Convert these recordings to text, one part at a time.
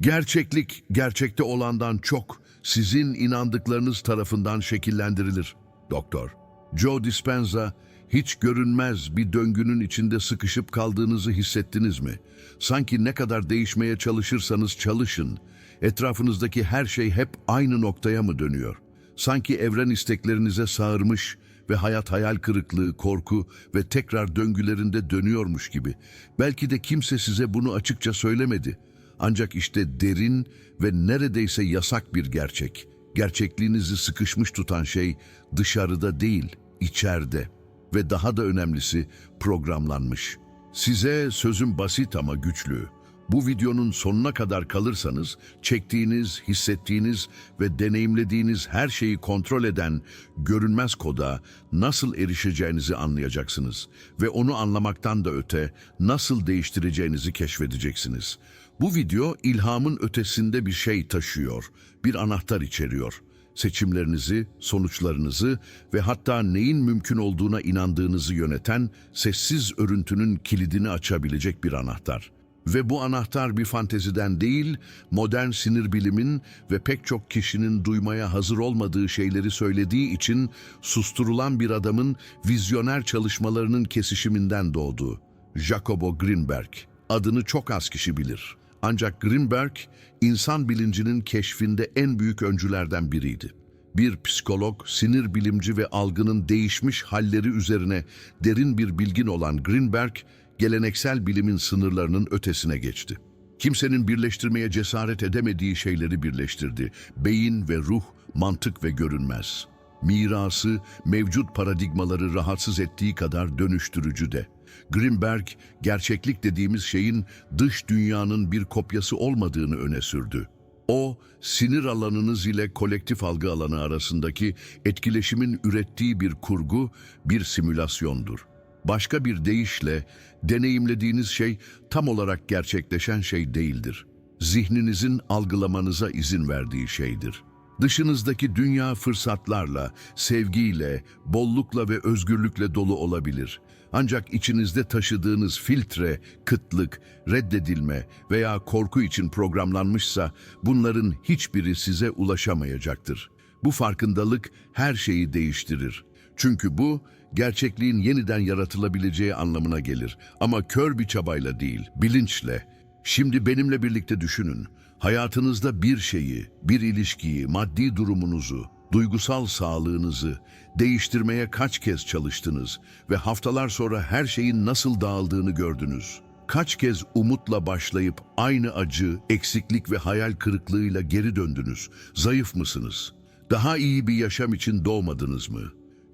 Gerçeklik gerçekte olandan çok sizin inandıklarınız tarafından şekillendirilir. Doktor. Joe Dispenza hiç görünmez bir döngünün içinde sıkışıp kaldığınızı hissettiniz mi? Sanki ne kadar değişmeye çalışırsanız çalışın. Etrafınızdaki her şey hep aynı noktaya mı dönüyor? Sanki evren isteklerinize sağırmış ve hayat hayal kırıklığı, korku ve tekrar döngülerinde dönüyormuş gibi. Belki de kimse size bunu açıkça söylemedi. Ancak işte derin ve neredeyse yasak bir gerçek. Gerçekliğinizi sıkışmış tutan şey dışarıda değil, içeride. Ve daha da önemlisi programlanmış. Size sözüm basit ama güçlü. Bu videonun sonuna kadar kalırsanız çektiğiniz, hissettiğiniz ve deneyimlediğiniz her şeyi kontrol eden görünmez koda nasıl erişeceğinizi anlayacaksınız ve onu anlamaktan da öte nasıl değiştireceğinizi keşfedeceksiniz. Bu video ilhamın ötesinde bir şey taşıyor, bir anahtar içeriyor. Seçimlerinizi, sonuçlarınızı ve hatta neyin mümkün olduğuna inandığınızı yöneten sessiz örüntünün kilidini açabilecek bir anahtar. Ve bu anahtar bir fanteziden değil, modern sinir bilimin ve pek çok kişinin duymaya hazır olmadığı şeyleri söylediği için susturulan bir adamın vizyoner çalışmalarının kesişiminden doğdu. Jacobo Greenberg. Adını çok az kişi bilir. Ancak Greenberg, insan bilincinin keşfinde en büyük öncülerden biriydi. Bir psikolog, sinir bilimci ve algının değişmiş halleri üzerine derin bir bilgin olan Greenberg, geleneksel bilimin sınırlarının ötesine geçti. Kimsenin birleştirmeye cesaret edemediği şeyleri birleştirdi. Beyin ve ruh, mantık ve görünmez. Mirası, mevcut paradigmaları rahatsız ettiği kadar dönüştürücü de. Greenberg, gerçeklik dediğimiz şeyin dış dünyanın bir kopyası olmadığını öne sürdü. O, sinir alanınız ile kolektif algı alanı arasındaki etkileşimin ürettiği bir kurgu, bir simülasyondur. Başka bir deyişle, deneyimlediğiniz şey tam olarak gerçekleşen şey değildir. Zihninizin algılamanıza izin verdiği şeydir. Dışınızdaki dünya fırsatlarla, sevgiyle, bollukla ve özgürlükle dolu olabilir. Ancak içinizde taşıdığınız filtre, kıtlık, reddedilme veya korku için programlanmışsa bunların hiçbiri size ulaşamayacaktır. Bu farkındalık her şeyi değiştirir. Çünkü bu gerçekliğin yeniden yaratılabileceği anlamına gelir. Ama kör bir çabayla değil, bilinçle. Şimdi benimle birlikte düşünün. Hayatınızda bir şeyi, bir ilişkiyi, maddi durumunuzu, duygusal sağlığınızı değiştirmeye kaç kez çalıştınız ve haftalar sonra her şeyin nasıl dağıldığını gördünüz. Kaç kez umutla başlayıp aynı acı, eksiklik ve hayal kırıklığıyla geri döndünüz. Zayıf mısınız? Daha iyi bir yaşam için doğmadınız mı?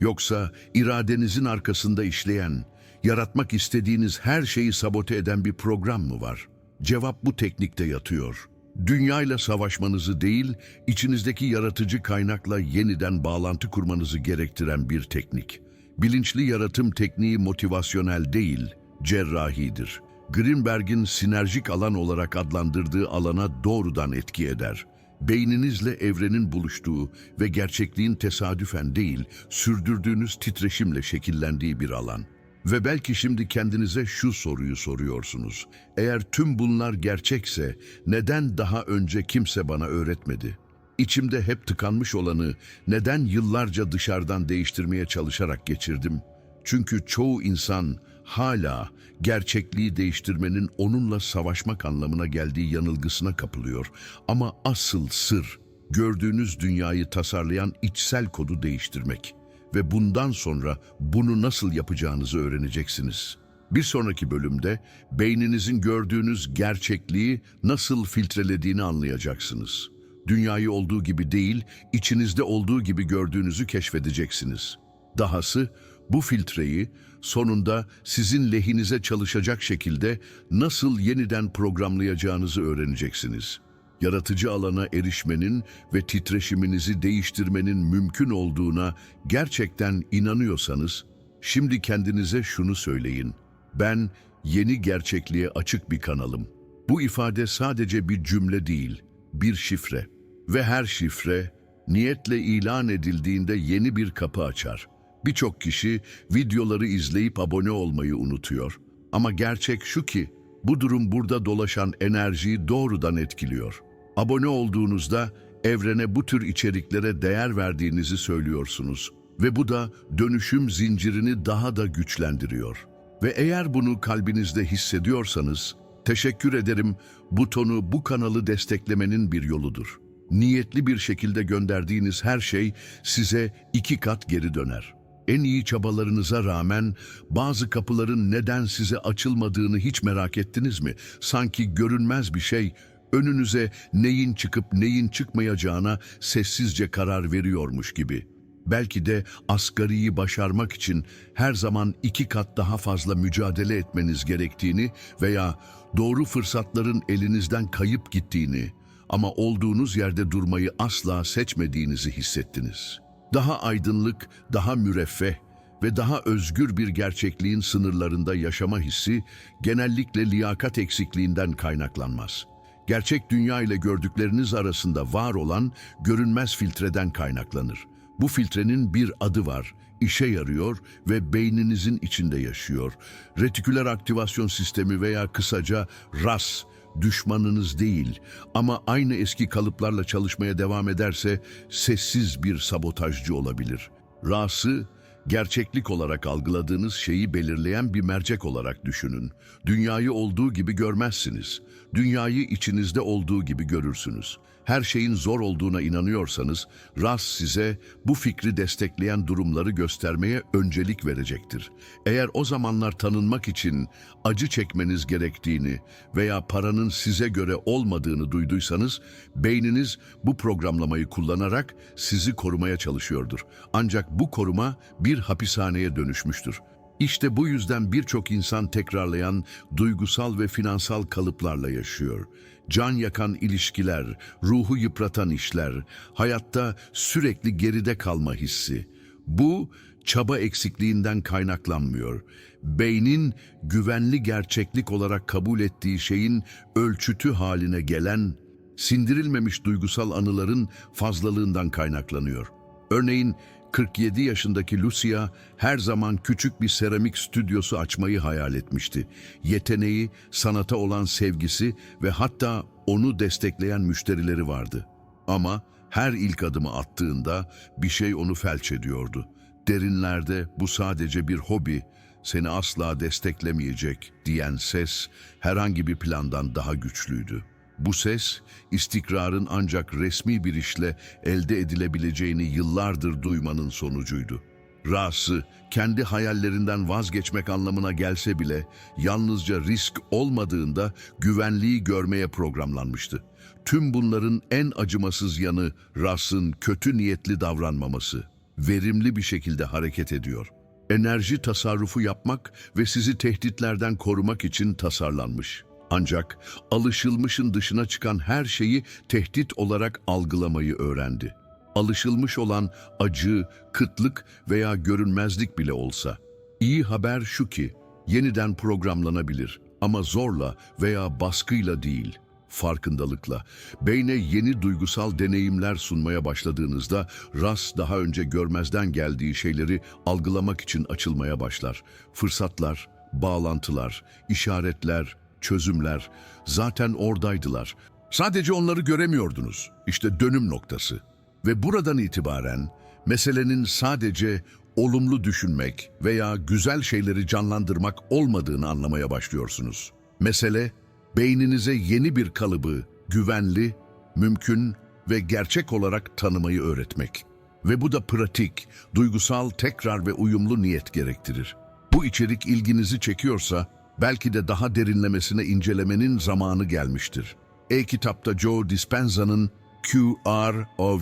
Yoksa iradenizin arkasında işleyen, yaratmak istediğiniz her şeyi sabote eden bir program mı var? Cevap bu teknikte yatıyor. Dünyayla savaşmanızı değil, içinizdeki yaratıcı kaynakla yeniden bağlantı kurmanızı gerektiren bir teknik. Bilinçli yaratım tekniği motivasyonel değil, cerrahidir. Greenberg'in sinerjik alan olarak adlandırdığı alana doğrudan etki eder. Beyninizle evrenin buluştuğu ve gerçekliğin tesadüfen değil, sürdürdüğünüz titreşimle şekillendiği bir alan. Ve belki şimdi kendinize şu soruyu soruyorsunuz. Eğer tüm bunlar gerçekse neden daha önce kimse bana öğretmedi? İçimde hep tıkanmış olanı neden yıllarca dışarıdan değiştirmeye çalışarak geçirdim? Çünkü çoğu insan hala gerçekliği değiştirmenin onunla savaşmak anlamına geldiği yanılgısına kapılıyor. Ama asıl sır gördüğünüz dünyayı tasarlayan içsel kodu değiştirmek ve bundan sonra bunu nasıl yapacağınızı öğreneceksiniz. Bir sonraki bölümde beyninizin gördüğünüz gerçekliği nasıl filtrelediğini anlayacaksınız. Dünyayı olduğu gibi değil, içinizde olduğu gibi gördüğünüzü keşfedeceksiniz. Dahası bu filtreyi sonunda sizin lehinize çalışacak şekilde nasıl yeniden programlayacağınızı öğreneceksiniz. Yaratıcı alana erişmenin ve titreşiminizi değiştirmenin mümkün olduğuna gerçekten inanıyorsanız, şimdi kendinize şunu söyleyin. Ben yeni gerçekliğe açık bir kanalım. Bu ifade sadece bir cümle değil, bir şifre. Ve her şifre niyetle ilan edildiğinde yeni bir kapı açar. Birçok kişi videoları izleyip abone olmayı unutuyor. Ama gerçek şu ki Bu durum burada dolaşan enerjiyi doğrudan etkiliyor. Abone olduğunuzda evrene bu tür içeriklere değer verdiğinizi söylüyorsunuz ve bu da dönüşüm zincirini daha da güçlendiriyor. Ve eğer bunu kalbinizde hissediyorsanız, teşekkür ederim butonu bu kanalı desteklemenin bir yoludur. Niyetli bir şekilde gönderdiğiniz her şey size iki kat geri döner. En iyi çabalarınıza rağmen bazı kapıların neden size açılmadığını hiç merak ettiniz mi? Sanki görünmez bir şey önünüze neyin çıkıp neyin çıkmayacağına sessizce karar veriyormuş gibi. Belki de asgariyi başarmak için her zaman iki kat daha fazla mücadele etmeniz gerektiğini veya doğru fırsatların elinizden kayıp gittiğini ama olduğunuz yerde durmayı asla seçmediğinizi hissettiniz. Daha aydınlık, daha müreffeh ve daha özgür bir gerçekliğin sınırlarında yaşama hissi genellikle liyakat eksikliğinden kaynaklanmaz. Gerçek dünya ile gördükleriniz arasında var olan görünmez filtreden kaynaklanır. Bu filtrenin bir adı var, işe yarıyor ve beyninizin içinde yaşıyor. Retiküler aktivasyon sistemi veya kısaca RAS, düşmanınız değil ama aynı eski kalıplarla çalışmaya devam ederse sessiz bir sabotajcı olabilir. RAS'ı gerçeklik olarak algıladığınız şeyi belirleyen bir mercek olarak düşünün. Dünyayı olduğu gibi görmezsiniz. Dünyayı içinizde olduğu gibi görürsünüz. Her şeyin zor olduğuna inanıyorsanız, RAS size bu fikri destekleyen durumları göstermeye öncelik verecektir. Eğer o zamanlar tanınmak için acı çekmeniz gerektiğini veya paranın size göre olmadığını duyduysanız, beyniniz bu programlamayı kullanarak sizi korumaya çalışıyordur. Ancak bu koruma bir hapishaneye dönüşmüştür. İşte bu yüzden birçok insan tekrarlayan duygusal ve finansal kalıplarla yaşıyor. Can yakan ilişkiler, ruhu yıpratan işler, hayatta sürekli geride kalma hissi. Bu çaba eksikliğinden kaynaklanmıyor. Beynin güvenli gerçeklik olarak kabul ettiği şeyin ölçütü haline gelen sindirilmemiş duygusal anıların fazlalığından kaynaklanıyor. Örneğin 47 yaşındaki Lucia her zaman küçük bir seramik stüdyosu açmayı hayal etmişti. Yeteneği, sanata olan sevgisi ve hatta onu destekleyen müşterileri vardı. Ama her ilk adımı attığında bir şey onu felç ediyordu. Derinlerde bu sadece bir hobi, seni asla desteklemeyecek diyen ses herhangi bir plandan daha güçlüydü. Bu ses, istikrarın ancak resmi bir işle elde edilebileceğini yıllardır duymanın sonucuydu. Ra'sı, kendi hayallerinden vazgeçmek anlamına gelse bile, yalnızca risk olmadığında güvenliği görmeye programlanmıştı. Tüm bunların en acımasız yanı Ra'sın kötü niyetli davranmaması. Verimli bir şekilde hareket ediyor. Enerji tasarrufu yapmak ve sizi tehditlerden korumak için tasarlanmış. Ancak alışılmışın dışına çıkan her şeyi tehdit olarak algılamayı öğrendi. Alışılmış olan acı, kıtlık veya görünmezlik bile olsa. İyi haber şu ki, yeniden programlanabilir ama zorla veya baskıyla değil, farkındalıkla. Beyne yeni duygusal deneyimler sunmaya başladığınızda RAS daha önce görmezden geldiği şeyleri algılamak için açılmaya başlar. Fırsatlar, bağlantılar, işaretler, çözümler zaten oradaydılar. Sadece onları göremiyordunuz. İşte dönüm noktası. Ve buradan itibaren meselenin sadece olumlu düşünmek veya güzel şeyleri canlandırmak olmadığını anlamaya başlıyorsunuz. Mesele beyninize yeni bir kalıbı, güvenli, mümkün ve gerçek olarak tanımayı öğretmek. Ve bu da pratik, duygusal, tekrar ve uyumlu niyet gerektirir. Bu içerik ilginizi çekiyorsa belki de daha derinlemesine incelemenin zamanı gelmiştir. E-kitapta Joe Dispenza'nın QROV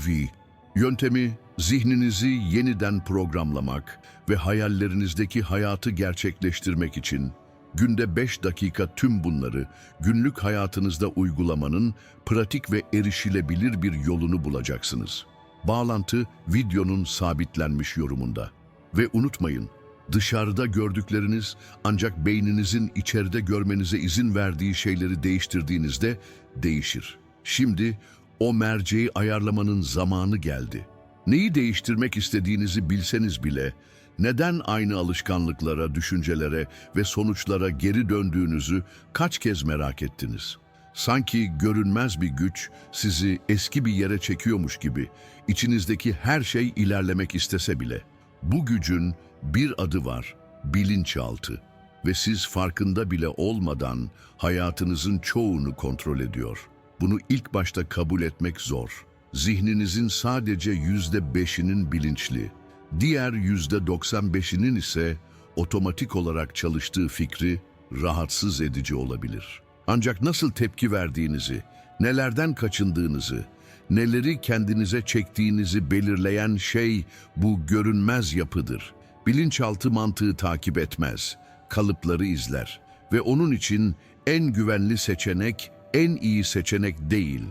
yöntemi zihninizi yeniden programlamak ve hayallerinizdeki hayatı gerçekleştirmek için günde 5 dakika tüm bunları günlük hayatınızda uygulamanın pratik ve erişilebilir bir yolunu bulacaksınız. Bağlantı videonun sabitlenmiş yorumunda. Ve unutmayın, Dışarıda gördükleriniz ancak beyninizin içeride görmenize izin verdiği şeyleri değiştirdiğinizde değişir. Şimdi o merceği ayarlamanın zamanı geldi. Neyi değiştirmek istediğinizi bilseniz bile Neden aynı alışkanlıklara, düşüncelere ve sonuçlara geri döndüğünüzü kaç kez merak ettiniz? Sanki görünmez bir güç sizi eski bir yere çekiyormuş gibi, içinizdeki her şey ilerlemek istese bile. Bu gücün bir adı var, bilinçaltı ve siz farkında bile olmadan hayatınızın çoğunu kontrol ediyor. Bunu ilk başta kabul etmek zor. Zihninizin sadece yüzde beşinin bilinçli, diğer yüzde doksan beşinin ise otomatik olarak çalıştığı fikri rahatsız edici olabilir. Ancak nasıl tepki verdiğinizi, nelerden kaçındığınızı, neleri kendinize çektiğinizi belirleyen şey bu görünmez yapıdır. Bilinçaltı mantığı takip etmez, kalıpları izler ve onun için en güvenli seçenek en iyi seçenek değil,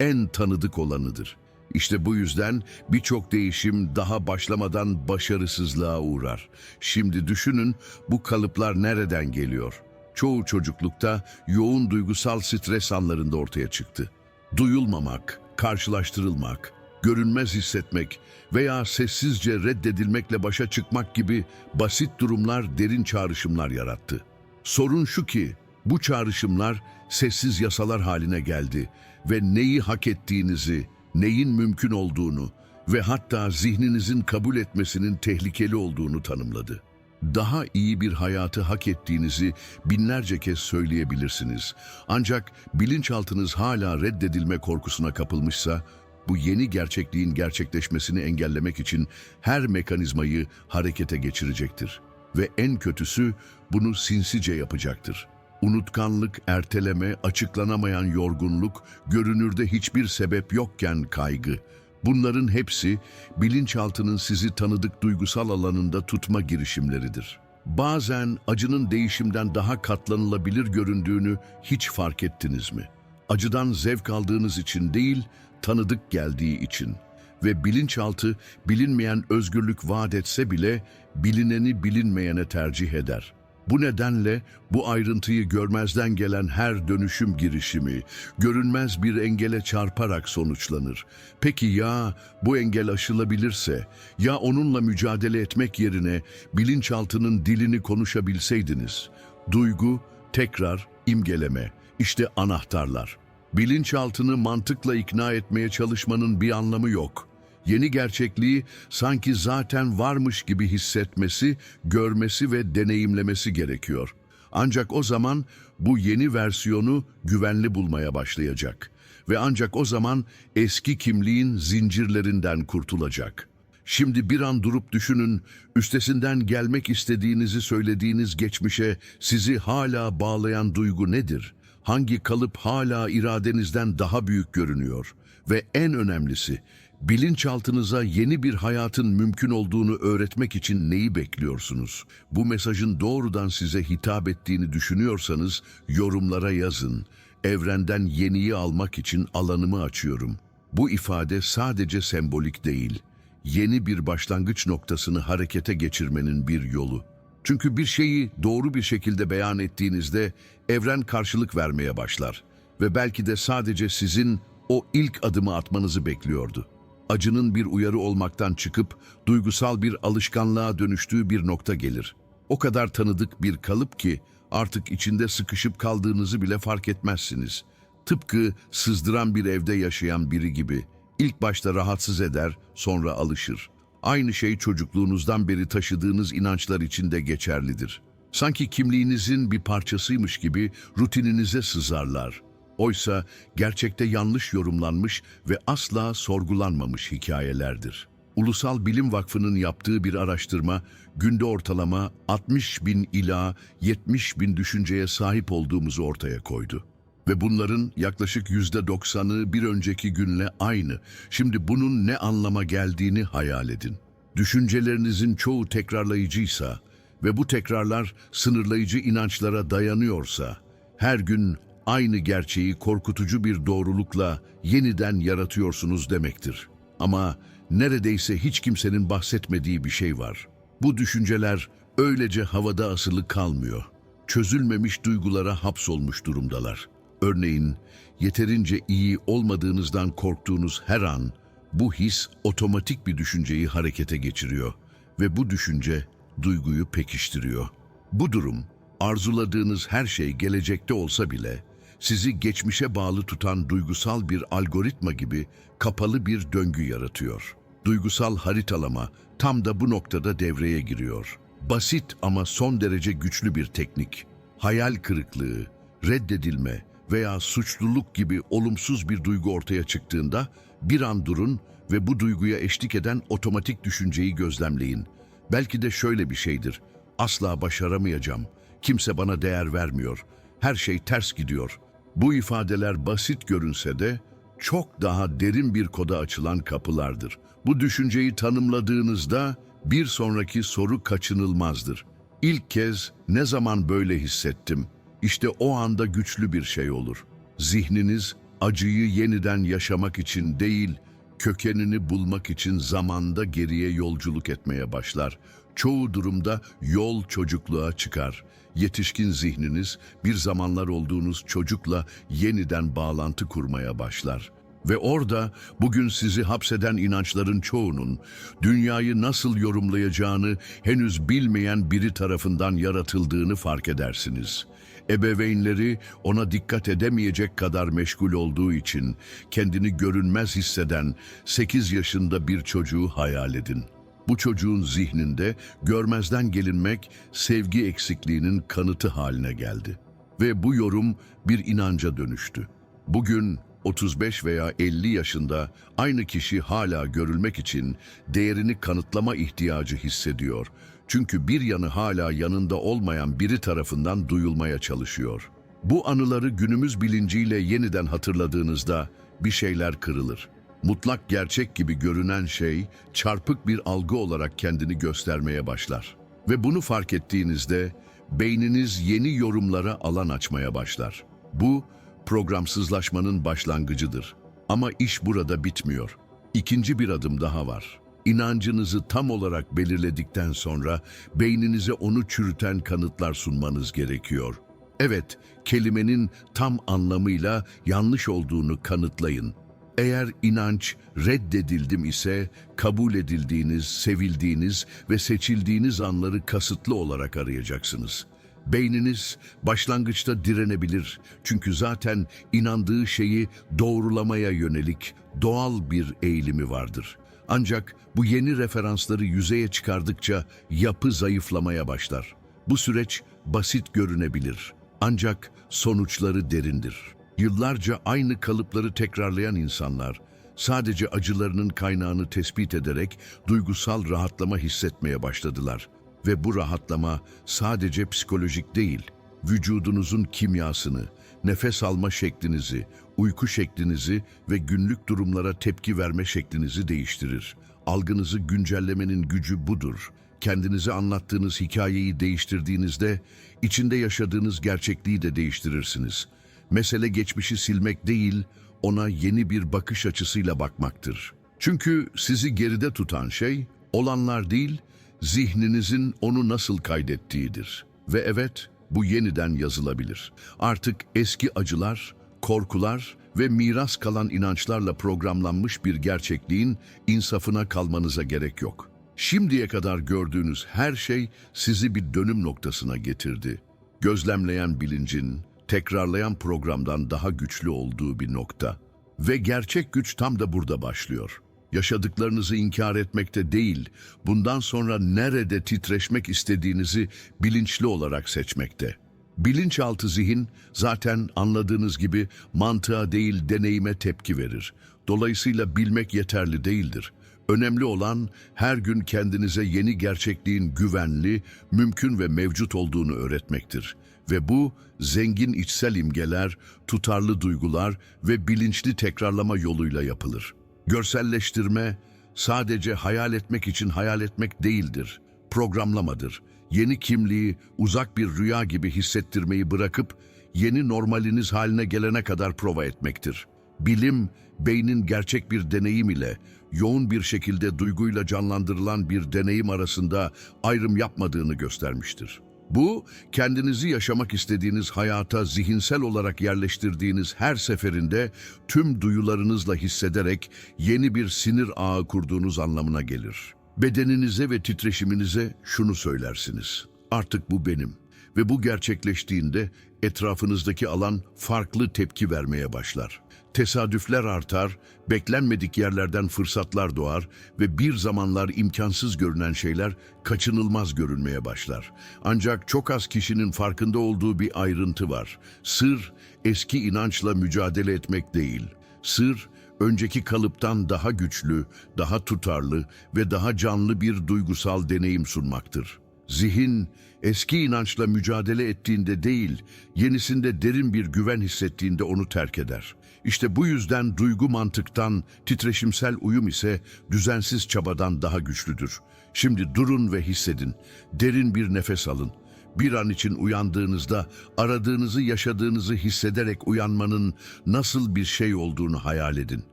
en tanıdık olanıdır. İşte bu yüzden birçok değişim daha başlamadan başarısızlığa uğrar. Şimdi düşünün bu kalıplar nereden geliyor? Çoğu çocuklukta yoğun duygusal stres anlarında ortaya çıktı. Duyulmamak, karşılaştırılmak, görünmez hissetmek veya sessizce reddedilmekle başa çıkmak gibi basit durumlar derin çağrışımlar yarattı. Sorun şu ki bu çağrışımlar sessiz yasalar haline geldi ve neyi hak ettiğinizi, neyin mümkün olduğunu ve hatta zihninizin kabul etmesinin tehlikeli olduğunu tanımladı. Daha iyi bir hayatı hak ettiğinizi binlerce kez söyleyebilirsiniz. Ancak bilinçaltınız hala reddedilme korkusuna kapılmışsa, bu yeni gerçekliğin gerçekleşmesini engellemek için her mekanizmayı harekete geçirecektir. Ve en kötüsü bunu sinsice yapacaktır. Unutkanlık, erteleme, açıklanamayan yorgunluk, görünürde hiçbir sebep yokken kaygı. Bunların hepsi bilinçaltının sizi tanıdık duygusal alanında tutma girişimleridir. Bazen acının değişimden daha katlanılabilir göründüğünü hiç fark ettiniz mi? Acıdan zevk aldığınız için değil, tanıdık geldiği için. Ve bilinçaltı bilinmeyen özgürlük vaat etse bile bilineni bilinmeyene tercih eder.'' Bu nedenle bu ayrıntıyı görmezden gelen her dönüşüm girişimi görünmez bir engele çarparak sonuçlanır. Peki ya bu engel aşılabilirse, ya onunla mücadele etmek yerine bilinçaltının dilini konuşabilseydiniz? Duygu, tekrar, imgeleme, işte anahtarlar. Bilinçaltını mantıkla ikna etmeye çalışmanın bir anlamı yok.'' Yeni gerçekliği sanki zaten varmış gibi hissetmesi, görmesi ve deneyimlemesi gerekiyor. Ancak o zaman bu yeni versiyonu güvenli bulmaya başlayacak ve ancak o zaman eski kimliğin zincirlerinden kurtulacak. Şimdi bir an durup düşünün, üstesinden gelmek istediğinizi söylediğiniz geçmişe sizi hala bağlayan duygu nedir? Hangi kalıp hala iradenizden daha büyük görünüyor? Ve en önemlisi, Bilinçaltınıza yeni bir hayatın mümkün olduğunu öğretmek için neyi bekliyorsunuz? Bu mesajın doğrudan size hitap ettiğini düşünüyorsanız yorumlara yazın. Evrenden yeniyi almak için alanımı açıyorum. Bu ifade sadece sembolik değil, yeni bir başlangıç noktasını harekete geçirmenin bir yolu. Çünkü bir şeyi doğru bir şekilde beyan ettiğinizde evren karşılık vermeye başlar ve belki de sadece sizin o ilk adımı atmanızı bekliyordu acının bir uyarı olmaktan çıkıp duygusal bir alışkanlığa dönüştüğü bir nokta gelir. O kadar tanıdık bir kalıp ki artık içinde sıkışıp kaldığınızı bile fark etmezsiniz. Tıpkı sızdıran bir evde yaşayan biri gibi. İlk başta rahatsız eder, sonra alışır. Aynı şey çocukluğunuzdan beri taşıdığınız inançlar için de geçerlidir. Sanki kimliğinizin bir parçasıymış gibi rutininize sızarlar. Oysa gerçekte yanlış yorumlanmış ve asla sorgulanmamış hikayelerdir. Ulusal Bilim Vakfı'nın yaptığı bir araştırma, günde ortalama 60 bin ila 70 bin düşünceye sahip olduğumuzu ortaya koydu. Ve bunların yaklaşık yüzde doksanı bir önceki günle aynı. Şimdi bunun ne anlama geldiğini hayal edin. Düşüncelerinizin çoğu tekrarlayıcıysa ve bu tekrarlar sınırlayıcı inançlara dayanıyorsa, her gün aynı gerçeği korkutucu bir doğrulukla yeniden yaratıyorsunuz demektir. Ama neredeyse hiç kimsenin bahsetmediği bir şey var. Bu düşünceler öylece havada asılı kalmıyor. Çözülmemiş duygulara hapsolmuş durumdalar. Örneğin yeterince iyi olmadığınızdan korktuğunuz her an bu his otomatik bir düşünceyi harekete geçiriyor ve bu düşünce duyguyu pekiştiriyor. Bu durum, arzuladığınız her şey gelecekte olsa bile sizi geçmişe bağlı tutan duygusal bir algoritma gibi kapalı bir döngü yaratıyor. Duygusal haritalama tam da bu noktada devreye giriyor. Basit ama son derece güçlü bir teknik. Hayal kırıklığı, reddedilme veya suçluluk gibi olumsuz bir duygu ortaya çıktığında bir an durun ve bu duyguya eşlik eden otomatik düşünceyi gözlemleyin. Belki de şöyle bir şeydir. Asla başaramayacağım. Kimse bana değer vermiyor. Her şey ters gidiyor. Bu ifadeler basit görünse de çok daha derin bir koda açılan kapılardır. Bu düşünceyi tanımladığınızda bir sonraki soru kaçınılmazdır. İlk kez ne zaman böyle hissettim? İşte o anda güçlü bir şey olur. Zihniniz acıyı yeniden yaşamak için değil, kökenini bulmak için zamanda geriye yolculuk etmeye başlar. Çoğu durumda yol çocukluğa çıkar. Yetişkin zihniniz bir zamanlar olduğunuz çocukla yeniden bağlantı kurmaya başlar. Ve orada bugün sizi hapseden inançların çoğunun dünyayı nasıl yorumlayacağını henüz bilmeyen biri tarafından yaratıldığını fark edersiniz. Ebeveynleri ona dikkat edemeyecek kadar meşgul olduğu için kendini görünmez hisseden 8 yaşında bir çocuğu hayal edin. Bu çocuğun zihninde görmezden gelinmek sevgi eksikliğinin kanıtı haline geldi. Ve bu yorum bir inanca dönüştü. Bugün 35 veya 50 yaşında aynı kişi hala görülmek için değerini kanıtlama ihtiyacı hissediyor. Çünkü bir yanı hala yanında olmayan biri tarafından duyulmaya çalışıyor. Bu anıları günümüz bilinciyle yeniden hatırladığınızda bir şeyler kırılır. Mutlak gerçek gibi görünen şey çarpık bir algı olarak kendini göstermeye başlar. Ve bunu fark ettiğinizde beyniniz yeni yorumlara alan açmaya başlar. Bu programsızlaşmanın başlangıcıdır. Ama iş burada bitmiyor. İkinci bir adım daha var. İnancınızı tam olarak belirledikten sonra beyninize onu çürüten kanıtlar sunmanız gerekiyor. Evet, kelimenin tam anlamıyla yanlış olduğunu kanıtlayın. Eğer inanç reddedildim ise kabul edildiğiniz, sevildiğiniz ve seçildiğiniz anları kasıtlı olarak arayacaksınız. Beyniniz başlangıçta direnebilir çünkü zaten inandığı şeyi doğrulamaya yönelik doğal bir eğilimi vardır. Ancak bu yeni referansları yüzeye çıkardıkça yapı zayıflamaya başlar. Bu süreç basit görünebilir ancak sonuçları derindir. Yıllarca aynı kalıpları tekrarlayan insanlar sadece acılarının kaynağını tespit ederek duygusal rahatlama hissetmeye başladılar. Ve bu rahatlama sadece psikolojik değil, vücudunuzun kimyasını, nefes alma şeklinizi, uyku şeklinizi ve günlük durumlara tepki verme şeklinizi değiştirir. Algınızı güncellemenin gücü budur. Kendinize anlattığınız hikayeyi değiştirdiğinizde içinde yaşadığınız gerçekliği de değiştirirsiniz. Mesele geçmişi silmek değil, ona yeni bir bakış açısıyla bakmaktır. Çünkü sizi geride tutan şey olanlar değil, zihninizin onu nasıl kaydettiğidir. Ve evet, bu yeniden yazılabilir. Artık eski acılar, korkular ve miras kalan inançlarla programlanmış bir gerçekliğin insafına kalmanıza gerek yok. Şimdiye kadar gördüğünüz her şey sizi bir dönüm noktasına getirdi. Gözlemleyen bilincin, tekrarlayan programdan daha güçlü olduğu bir nokta. Ve gerçek güç tam da burada başlıyor. Yaşadıklarınızı inkar etmekte değil, bundan sonra nerede titreşmek istediğinizi bilinçli olarak seçmekte. Bilinçaltı zihin zaten anladığınız gibi mantığa değil deneyime tepki verir. Dolayısıyla bilmek yeterli değildir. Önemli olan her gün kendinize yeni gerçekliğin güvenli, mümkün ve mevcut olduğunu öğretmektir. Ve bu zengin içsel imgeler, tutarlı duygular ve bilinçli tekrarlama yoluyla yapılır. Görselleştirme sadece hayal etmek için hayal etmek değildir. Programlamadır. Yeni kimliği uzak bir rüya gibi hissettirmeyi bırakıp yeni normaliniz haline gelene kadar prova etmektir. Bilim, beynin gerçek bir deneyim ile yoğun bir şekilde duyguyla canlandırılan bir deneyim arasında ayrım yapmadığını göstermiştir. Bu, kendinizi yaşamak istediğiniz hayata zihinsel olarak yerleştirdiğiniz her seferinde tüm duyularınızla hissederek yeni bir sinir ağı kurduğunuz anlamına gelir. Bedeninize ve titreşiminize şunu söylersiniz. Artık bu benim. Ve bu gerçekleştiğinde etrafınızdaki alan farklı tepki vermeye başlar. Tesadüfler artar, beklenmedik yerlerden fırsatlar doğar ve bir zamanlar imkansız görünen şeyler kaçınılmaz görünmeye başlar. Ancak çok az kişinin farkında olduğu bir ayrıntı var. Sır, eski inançla mücadele etmek değil. Sır, önceki kalıptan daha güçlü, daha tutarlı ve daha canlı bir duygusal deneyim sunmaktır. Zihin, eski inançla mücadele ettiğinde değil, yenisinde derin bir güven hissettiğinde onu terk eder. İşte bu yüzden duygu mantıktan, titreşimsel uyum ise düzensiz çabadan daha güçlüdür. Şimdi durun ve hissedin. Derin bir nefes alın. Bir an için uyandığınızda aradığınızı yaşadığınızı hissederek uyanmanın nasıl bir şey olduğunu hayal edin.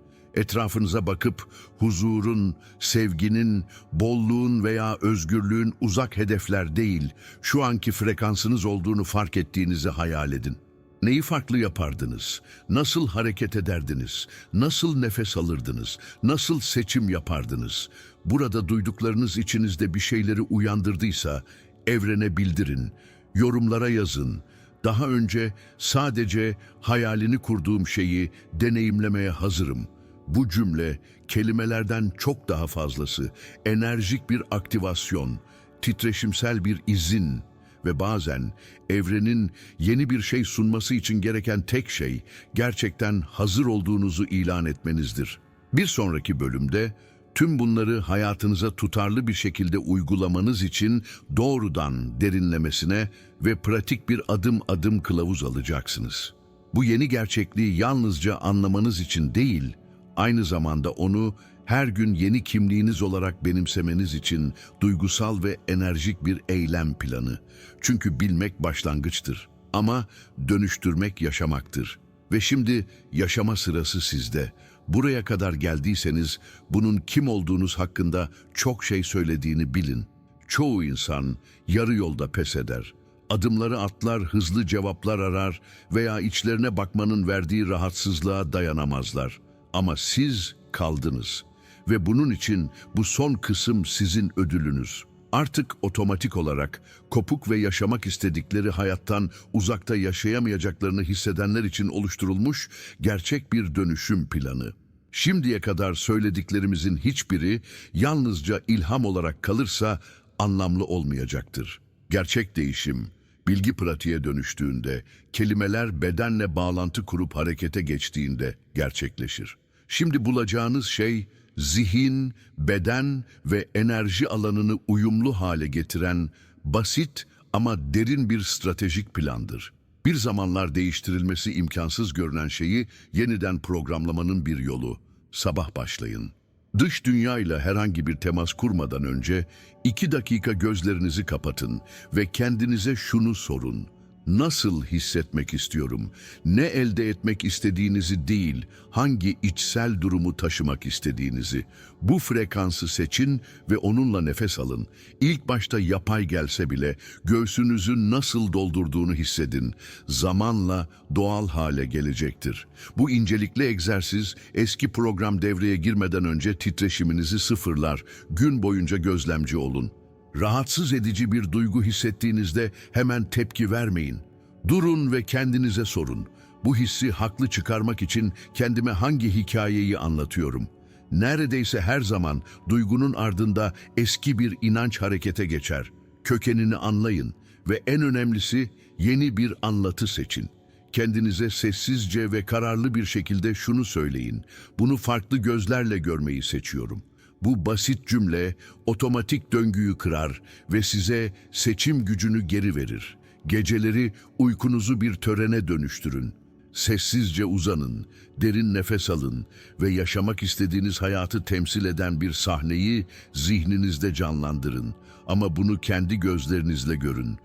Etrafınıza bakıp huzurun, sevginin, bolluğun veya özgürlüğün uzak hedefler değil, şu anki frekansınız olduğunu fark ettiğinizi hayal edin. Neyi farklı yapardınız? Nasıl hareket ederdiniz? Nasıl nefes alırdınız? Nasıl seçim yapardınız? Burada duyduklarınız içinizde bir şeyleri uyandırdıysa evrene bildirin, yorumlara yazın. Daha önce sadece hayalini kurduğum şeyi deneyimlemeye hazırım. Bu cümle kelimelerden çok daha fazlası, enerjik bir aktivasyon, titreşimsel bir izin ve bazen evrenin yeni bir şey sunması için gereken tek şey gerçekten hazır olduğunuzu ilan etmenizdir. Bir sonraki bölümde tüm bunları hayatınıza tutarlı bir şekilde uygulamanız için doğrudan derinlemesine ve pratik bir adım adım kılavuz alacaksınız. Bu yeni gerçekliği yalnızca anlamanız için değil, aynı zamanda onu her gün yeni kimliğiniz olarak benimsemeniz için duygusal ve enerjik bir eylem planı. Çünkü bilmek başlangıçtır ama dönüştürmek yaşamaktır. Ve şimdi yaşama sırası sizde. Buraya kadar geldiyseniz bunun kim olduğunuz hakkında çok şey söylediğini bilin. Çoğu insan yarı yolda pes eder. Adımları atlar, hızlı cevaplar arar veya içlerine bakmanın verdiği rahatsızlığa dayanamazlar. Ama siz kaldınız ve bunun için bu son kısım sizin ödülünüz. Artık otomatik olarak kopuk ve yaşamak istedikleri hayattan uzakta yaşayamayacaklarını hissedenler için oluşturulmuş gerçek bir dönüşüm planı. Şimdiye kadar söylediklerimizin hiçbiri yalnızca ilham olarak kalırsa anlamlı olmayacaktır. Gerçek değişim, bilgi pratiğe dönüştüğünde, kelimeler bedenle bağlantı kurup harekete geçtiğinde gerçekleşir. Şimdi bulacağınız şey zihin, beden ve enerji alanını uyumlu hale getiren basit ama derin bir stratejik plandır. Bir zamanlar değiştirilmesi imkansız görünen şeyi yeniden programlamanın bir yolu. Sabah başlayın. Dış dünyayla herhangi bir temas kurmadan önce iki dakika gözlerinizi kapatın ve kendinize şunu sorun. Nasıl hissetmek istiyorum? Ne elde etmek istediğinizi değil, hangi içsel durumu taşımak istediğinizi. Bu frekansı seçin ve onunla nefes alın. İlk başta yapay gelse bile göğsünüzü nasıl doldurduğunu hissedin. Zamanla doğal hale gelecektir. Bu incelikli egzersiz eski program devreye girmeden önce titreşiminizi sıfırlar. Gün boyunca gözlemci olun. Rahatsız edici bir duygu hissettiğinizde hemen tepki vermeyin. Durun ve kendinize sorun. Bu hissi haklı çıkarmak için kendime hangi hikayeyi anlatıyorum? Neredeyse her zaman duygunun ardında eski bir inanç harekete geçer. Kökenini anlayın ve en önemlisi yeni bir anlatı seçin. Kendinize sessizce ve kararlı bir şekilde şunu söyleyin. Bunu farklı gözlerle görmeyi seçiyorum. Bu basit cümle otomatik döngüyü kırar ve size seçim gücünü geri verir. Geceleri uykunuzu bir törene dönüştürün. Sessizce uzanın, derin nefes alın ve yaşamak istediğiniz hayatı temsil eden bir sahneyi zihninizde canlandırın. Ama bunu kendi gözlerinizle görün.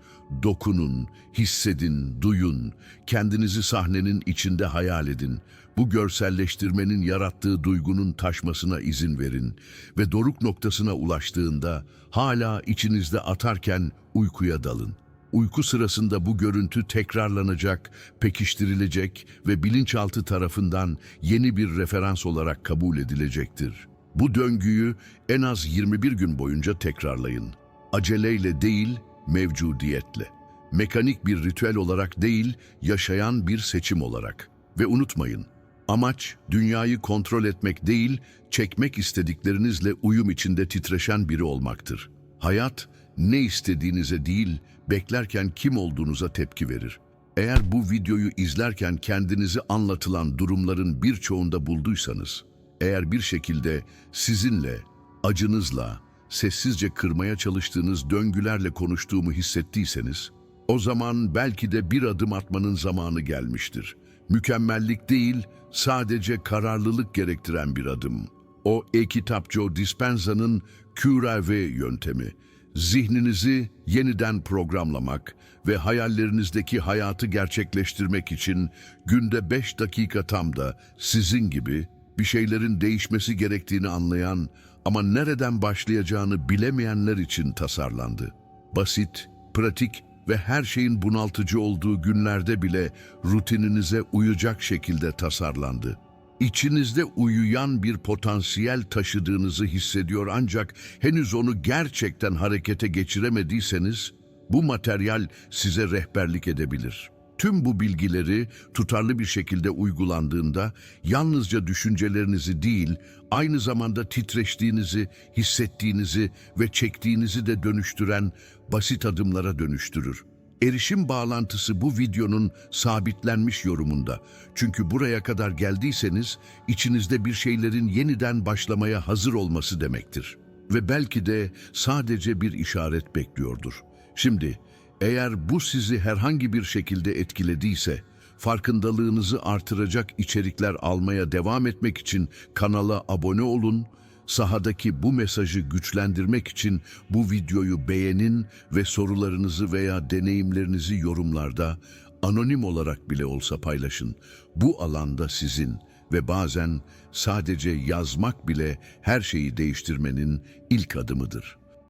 Dokunun, hissedin, duyun. Kendinizi sahnenin içinde hayal edin. Bu görselleştirmenin yarattığı duygunun taşmasına izin verin ve doruk noktasına ulaştığında hala içinizde atarken uykuya dalın. Uyku sırasında bu görüntü tekrarlanacak, pekiştirilecek ve bilinçaltı tarafından yeni bir referans olarak kabul edilecektir. Bu döngüyü en az 21 gün boyunca tekrarlayın. Aceleyle değil, mevcudiyetle. Mekanik bir ritüel olarak değil, yaşayan bir seçim olarak. Ve unutmayın, amaç dünyayı kontrol etmek değil, çekmek istediklerinizle uyum içinde titreşen biri olmaktır. Hayat, ne istediğinize değil, beklerken kim olduğunuza tepki verir. Eğer bu videoyu izlerken kendinizi anlatılan durumların birçoğunda bulduysanız, eğer bir şekilde sizinle, acınızla, sessizce kırmaya çalıştığınız döngülerle konuştuğumu hissettiyseniz, o zaman belki de bir adım atmanın zamanı gelmiştir. Mükemmellik değil, sadece kararlılık gerektiren bir adım. O e-kitap Joe Dispenza'nın QRV yöntemi. Zihninizi yeniden programlamak ve hayallerinizdeki hayatı gerçekleştirmek için günde 5 dakika tam da sizin gibi bir şeylerin değişmesi gerektiğini anlayan ama nereden başlayacağını bilemeyenler için tasarlandı. Basit, pratik ve her şeyin bunaltıcı olduğu günlerde bile rutininize uyacak şekilde tasarlandı. İçinizde uyuyan bir potansiyel taşıdığınızı hissediyor ancak henüz onu gerçekten harekete geçiremediyseniz bu materyal size rehberlik edebilir. Tüm bu bilgileri tutarlı bir şekilde uygulandığında yalnızca düşüncelerinizi değil, aynı zamanda titreştiğinizi, hissettiğinizi ve çektiğinizi de dönüştüren basit adımlara dönüştürür. Erişim bağlantısı bu videonun sabitlenmiş yorumunda. Çünkü buraya kadar geldiyseniz içinizde bir şeylerin yeniden başlamaya hazır olması demektir. Ve belki de sadece bir işaret bekliyordur. Şimdi eğer bu sizi herhangi bir şekilde etkilediyse, farkındalığınızı artıracak içerikler almaya devam etmek için kanala abone olun, sahadaki bu mesajı güçlendirmek için bu videoyu beğenin ve sorularınızı veya deneyimlerinizi yorumlarda anonim olarak bile olsa paylaşın. Bu alanda sizin ve bazen sadece yazmak bile her şeyi değiştirmenin ilk adımıdır.